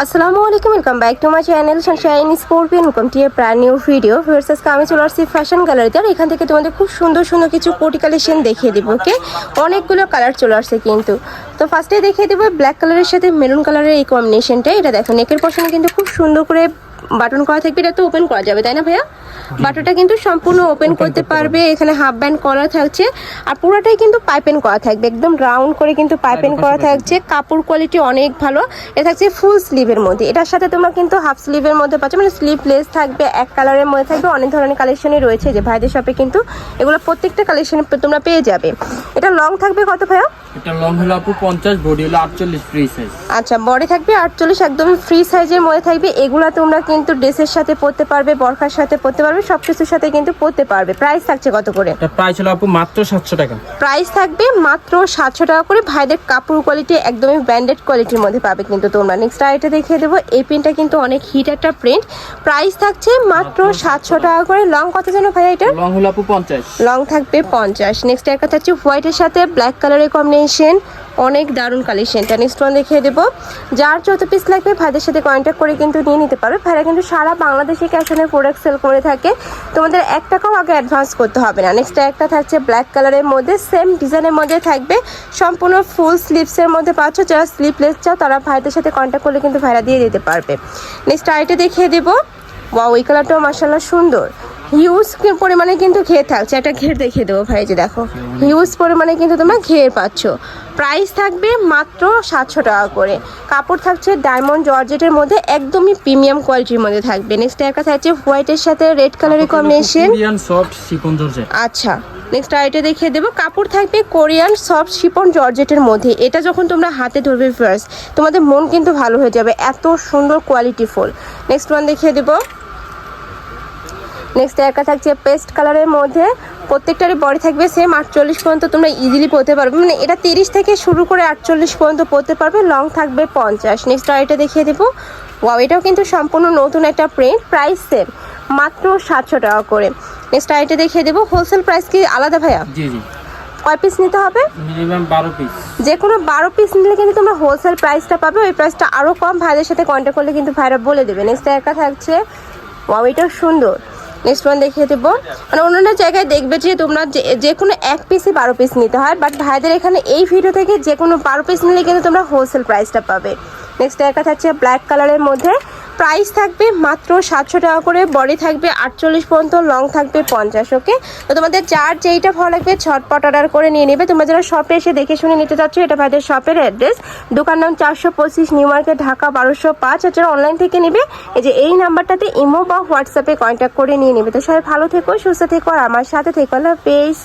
আসসালামু আলাইকুম welcome back to my channel Sunshine Scorpion welcome to প্রায় নিউ ভিডিও ভিউয়ার্স আজকে আমি চলে আসছি ফ্যাশন গ্যালারিতে আর এখান থেকে তোমাদের খুব সুন্দর সুন্দর কিছু কোটি কালেকশন দেখিয়ে দিব ওকে অনেকগুলো কালার চলে আসছে কিন্তু। তো ফার্স্টে দেখিয়ে দেবো ব্ল্যাক কালারের সাথে মেরুন কালারের এই কম্বিনেশনটা এটা দেখো নেকের পশনে কিন্তু খুব সুন্দর করে বাটন করা থাকবে, এটা তো ওপেন করা যাবে, তাই না ভাইয়া? বাটনটা কিন্তু সম্পূর্ণ ওপেন করতে পারবে। এখানে হাফ ব্যান্ড করা থাকছে। আর পুরোটাই কিন্তু পাইপেন করা থাকবে। একদম রাউন্ড করে কিন্তু পাইপেন করা থাকছে। কাপড় কোয়ালিটি অনেক ভালো। এটা থাকছে ফুল স্লিভের মধ্যে। এটার সাথে তোমরা কিন্তু হাফ স্লিভের মধ্যে পাচ্ছ। মানে স্লিভলেস থাকবে এক কালারের মধ্যে থাকবে। অনেক ধরনের কালেকশনই রয়েছে যে ভাইদের শপে কিন্তু এগুলো প্রত্যেকটা কালেকশন তোমরা পেয়ে যাবে। এটা লং থাকবে কত ভাইয়া? এটা লং হলো আপু পঞ্চাশ বডি হলো আটচল্লিশ ফ্রি সাইজ আচ্ছা বডি থাকবে আটচল্লিশ একদম ফ্রি সাইজের মধ্যে থাকবে। এগুলা তোমরা কিন্তু ড্রেসের সাথে পরতে পারবে বরখার সাথে পরতে পারবে। সব কিছুর সাথে কিন্তু পরতে পারবে। প্রাইস থাকছে কত করে? প্রাইস হলো আপু মাত্র সাতশো টাকা। প্রাইস থাকবে মাত্র সাতশো টাকা করে। ভাইদের কাপড় কোয়ালিটি একদমই ব্র্যান্ডেড কোয়ালিটির মধ্যে পাবে কিন্তু তোমরা। নেক্সট আইটা দেখিয়ে দেবো। এই প্রিন্টটা কিন্তু অনেক হিট একটা প্রিন্ট প্রাইস থাকছে মাত্র সাতশো টাকা। করে। লং কত যেন ভাই এটা লং হলো আপু পঞ্চাশ। লং থাকবে পঞ্চাশ। নেক্সট একটা থাকছে হোয়াইটের সাথে ব্ল্যাক কালারের কম্বিনেশন অনেক দারুণ কালেকশনটা নেক্সট ওয়ান দেখিয়ে দেবো। যার যত পিস লাগবে, ভাইদের সাথে কন্ট্যাক্ট করে কিন্তু নিয়ে নিতে পারবে। ভাইরা কিন্তু সারা বাংলাদেশে ক্যাশ প্রোডাক্ট সেল করে থাকে। তোমাদের এক টাকাও আগে অ্যাডভান্স করতে হবে না। নেক্সট একটা থাকছে ব্ল্যাক কালারের মধ্যে সেম ডিজাইনের মধ্যে থাকবে। সম্পূর্ণ ফুল স্লিভসের মধ্যে পাচ্ছ। যারা স্লিভলেস চাও, তারা ভাইদের সাথে কন্ট্যাক্ট করলে কিন্তু ভাইরা দিয়ে দিতে পারবে। নেক্সট আইটা দেখিয়ে দেবো। ওয়াও ওই কালারটাও মাসাল্লাহ সুন্দর। হিউজ পরিমাণে কিন্তু ঘের থাকছে। একটা ঘের দেখিয়ে দেবো ভাই যে দেখো। হিউজ পরিমাণে কিন্তু তোমরা ঘের পাচ্ছ। প্রাইস থাকবে মাত্র সাতশো টাকা করে। কাপড় থাকছে ডায়মন্ড জর্জেটের মধ্যে একদমই প্রিমিয়াম কোয়ালিটির মধ্যে থাকবে। নেক্সট একটা থাকছে হোয়াইটের সাথে রেড কালারের কম্বিনেশন আচ্ছা নেক্সট আইটে দেখিয়ে দেবো। কাপড় থাকবে কোরিয়ান সফট শিপন জর্জেটের মধ্যে। এটা যখন তোমরা হাতে ধরবে ফার্স্ট তোমাদের মন কিন্তু ভালো হয়ে যাবে। এত সুন্দর কোয়ালিটি ফুল। নেক্সট ওয়ান দেখিয়ে দেবো। নেক্সট একটা থাকছে পেস্ট কালারের মধ্যে প্রত্যেকটারই বডি থাকবে সেম আটচল্লিশ পর্যন্ত তোমরা ইজিলি পরতে পারবে। মানে এটা তিরিশ থেকে শুরু করে আটচল্লিশ পর্যন্ত পরতে পারবে লং থাকবে পঞ্চাশ। নেক্সট আইটা দেখিয়ে দেবো। ওয়াও এটাও কিন্তু সম্পূর্ণ নতুন একটা প্রিন্ট প্রাইস সেম মাত্র সাতশো টাকা করে। নেক্সট আইটা দেখিয়ে দেবো হোলসেল প্রাইস কি আলাদা ভাইয়া? জি জি। কয় পিস নিতে হবে? মিনিমাম বারো পিস যে কোনো বারো পিস নিলে কিন্তু তোমরা হোলসেল প্রাইসটা পাবে ওই প্রাইসটা আরও কম ভাইদের সাথে কন্ট্যাক্ট করলে কিন্তু ভাইরা বলে দেবে। নেক্সট একটা থাকছে ওয়াও এটাও সুন্দর। নেক্সট ওয়ান দেখিয়ে দেবো। মানে অন্যান্য জায়গায় দেখবে যে তোমরা যে কোনো এক পিসে বারো পিস নিতে হয় বাট ভাইদের এখানে এই ভিডিও থেকে যে কোনো বারো পিস নিলে কিন্তু তোমরা হোলসেল প্রাইসটা পাবে। নেক্সট একটা থাকছে ব্ল্যাক কালারের মধ্যে। প্রাইস থাকবে মাত্র সাতশো টাকা করে, বডি থাকবে আটচল্লিশ পর্যন্ত, লং থাকবে পঞ্চাশ, ওকে? তো তোমাদের যার যেইটা ভালো লাগবে, ছটপট অর্ডার করে নিয়ে নেবে। তোমরা যারা শপে এসে দেখে শুনে নিতে চাচ্ছ, এটা ভাইদের শপের অ্যাড্রেস দোকান নাম চারশো পঁচিশ নিউ মার্কেট ঢাকা বারোশো পাঁচ। আর অনলাইন থেকে নেবে, এই যে এই নাম্বারটাতে ইমো বা হোয়াটসঅ্যাপে কন্ট্যাক্ট করে নিয়ে নেবে। তো সবাই ভালো থেকো, সুস্থ থেকো, আর আমার সাথে থেকো। আল্লাহ পেজ